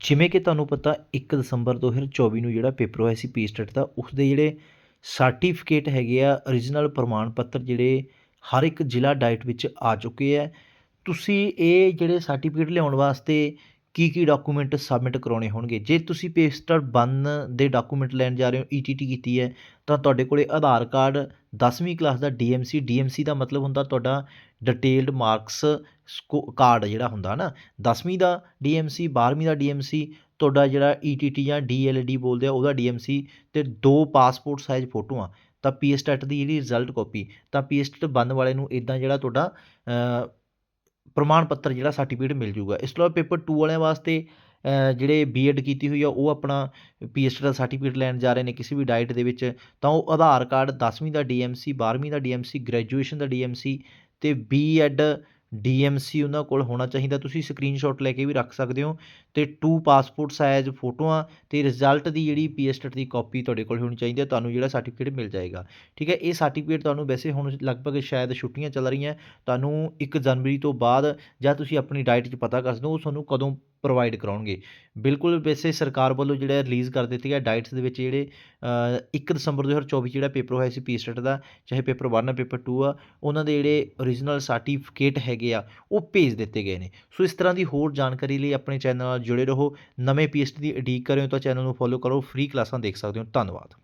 ਜਿਵੇਂ ਕਿ ਤੁਹਾਨੂੰ ਪਤਾ 1 ਦਸੰਬਰ 2024 ਨੂੰ ਜਿਹੜਾ ਪੇਪਰ ਹੋਇਆ ਸੀ ਪੀ-ਸਟੈਟ ਦਾ ਉਸ ਦੇ ਜਿਹੜੇ ਸਰਟੀਫਿਕੇਟ ਹੈਗੇ ਆ origignal ਪ੍ਰਮਾਣ ਪੱਤਰ ਜਿਹੜੇ ਹਰ ਇੱਕ ਜ਼ਿਲ੍ਹਾ ਡਾਇਟ ਵਿੱਚ ਆ ਚੁੱਕੇ ਹੈ ਤੁਸੀਂ ਇਹ ਜਿਹੜੇ ਸਰਟੀਫਿਕੇਟ ਲਿਆਉਣ ਵਾਸਤੇ ਕੀ ਕੀ ਡਾਕੂਮੈਂਟ ਸਬਮਿਟ ਕਰਾਉਣੇ ਹੋਣਗੇ? ਜੇ ਤੁਸੀਂ ਪੇ-ਸਟੈਟ 1 ਦੇ ਡਾਕੂਮੈਂਟ ਲੈਣ ਜਾ ਰਹੇ ਹੋ ਈਟੀਟੀ ਕੀਤੀ ਹੈ, ਤਾਂ ਤੁਹਾਡੇ ਕੋਲੇ ਆਧਾਰ ਕਾਰਡ 10ਵੀਂ ਕਲਾਸ ਦਾ ਡੀਐਮਸੀ ਡੀਐਮਸੀ ਦਾ ਮਤਲਬ ਹੁੰਦਾ ਤੁਹਾਡਾ ਡਿਟੇਲਡ ਮਾਰਕਸ ਕਾਰਡ ਜਿਹੜਾ ਹੁੰਦਾ ਨਾ 10ਵੀਂ ਦਾ ਡੀਐਮਸੀ 12ਵੀਂ ਦਾ ਡੀਐਮਸੀ ਤੁਹਾਡਾ ਜਿਹੜਾ ਈਟੀਟੀ ਜਾਂ ਡੀਐਲਡੀ ਬੋਲਦੇ ਆ ਉਹਦਾ ਡੀਐਮਸੀ ਤੇ ਦੋ ਪਾਸਪੋਰਟ ਸਾਈਜ਼ ਫੋਟੋਆਂ ਤਾਂ ਪੀ-ਸਟੈਟ ਦੀ ਜਿਹੜੀ ਰਿਜ਼ਲਟ ਕਾਪੀ ਤਾਂ ਪੀ-ਸਟੈਟ ਬੰਨ ਵਾਲੇ ਨੂੰ ਇਦਾਂ ਜਿਹੜਾ ਤੁਹਾਡਾ ਪ੍ਰਮਾਣ ਪੱਤਰ ਜਿਹੜਾ ਸਰਟੀਫਿਕੇਟ ਮਿਲ ਜੂਗਾ ਇਸ ਤੋਂ ਇਲਾਵਾ ਪੇਪਰ 2 ਵਾਲਿਆਂ ਵਾਸਤੇ ਅ, ਜਿਹੜੇ ਬੀਐਡ ਕੀਤੀ ਹੋਈ ਆ ਉਹ ਆਪਣਾ ਪੀਐਸਟੀ ਦਾ ਸਰਟੀਫਿਕੇਟ ਲੈਣ ਜਾ ਰਹੇ ਨੇ ਕਿਸੇ ਵੀ ਡਾਈਟ ਦੇ ਵਿੱਚ ਤਾਂ ਉਹ ਆਧਾਰ ਕਾਰਡ 10ਵੀਂ ਦਾ ਡੀਐਮਸੀ 12ਵੀਂ ਦਾ ਡੀਐਮਸੀ ਗ੍ਰੈਜੂਏਸ਼ਨ ਦਾ ਡੀਐਮਸੀ ਤੇ ਬੀਐਡ ਡੀਐਮਸੀ ਉਹਨਾਂ ਕੋਲ ਹੋਣਾ ਚਾਹੀਦਾ, ਤੁਸੀਂ ਸਕਰੀਨਸ਼ਾਟ ਲੈ ਕੇ ਵੀ ਰੱਖ ਸਕਦੇ ਹੋ ਤੇ ਟੂ ਪਾਸਪੋਰਟ ਸਾਈਜ਼ ਫੋਟੋਆਂ ਤੇ ਰਿਜ਼ਲਟ ਦੀ ਜਿਹੜੀ ਪੀਐਸਟਟ ਦੀ ਕਾਪੀ ਤੁਹਾਡੇ ਕੋਲ ਹੋਣੀ ਚਾਹੀਦੀ ਹੈ, ਤੁਹਾਨੂੰ ਜਿਹੜਾ ਸਰਟੀਫਿਕੇਟ ਮਿਲ ਜਾਏਗਾ। ਠੀਕ ਹੈ, ਇਹ ਸਰਟੀਫਿਕੇਟ ਤੁਹਾਨੂੰ ਵੈਸੇ ਹੁਣ ਲਗਭਗ ਸ਼ਾਇਦ ਛੁੱਟੀਆਂ ਚੱਲ ਰਹੀਆਂ, ਤੁਹਾਨੂੰ 1 ਜਨਵਰੀ ਤੋਂ ਬਾਅਦ ਜਾਂ ਤੁਸੀਂ ਆਪਣੀ ਡਾਈਟ 'ਚ ਪਤਾ ਕਰ ਸਕਦੇ ਹੋ, ਉਹ ਤੁਹਾਨੂੰ ਕਦੋਂ ਪ੍ਰੋਵਾਈਡ ਕਰਾਉਣਗੇ। ਬਿਲਕੁਲ ਵੈਸੇ ਸਰਕਾਰ ਵੱਲੋਂ ਜਿਹੜਾ ਰਿਲੀਜ਼ ਕਰ ਦਿੱਤੀ ਹੈ ਡਾਈਟਸ ਦੇ ਵਿੱਚ ਜਿਹੜੇ ਅ, 1 ਦਸੰਬਰ 2024 ਜਿਹੜਾ ਪੇਪਰ ਹੋਇਆ ਸੀ ਪੀਸਟੈਟ ਦਾ ਚਾਹੇ ਪੇਪਰ 1 ਆ ਪੇਪਰ 2 ਆ ਉਹਨਾਂ ਦੇ ਜਿਹੜੇ origignal ਸਰਟੀਫਿਕੇਟ ਹੈਗੇ ਆ ਉਹ ਭੇਜ ਦਿੱਤੇ ਗਏ ਨੇ। ਸੋ ਇਸ ਤਰ੍ਹਾਂ ਦੀ ਹੋਰ ਜਾਣਕਾਰੀ ਲਈ ਆਪਣੇ ਚੈਨਲ ਨਾਲ ਜੁੜੇ ਰਹੋ। ਨਵੇਂ ਪੀਐਸਟੀ ਦੀ ਉਡੀਕ ਕਰਿਓ ਤਾਂ ਚੈਨਲ ਨੂੰ ਫੋਲੋ ਕਰੋ ਫ੍ਰੀ ਕਲਾਸਾਂ ਦੇਖ ਸਕਦੇ ਹੋ। ਧੰਨਵਾਦ।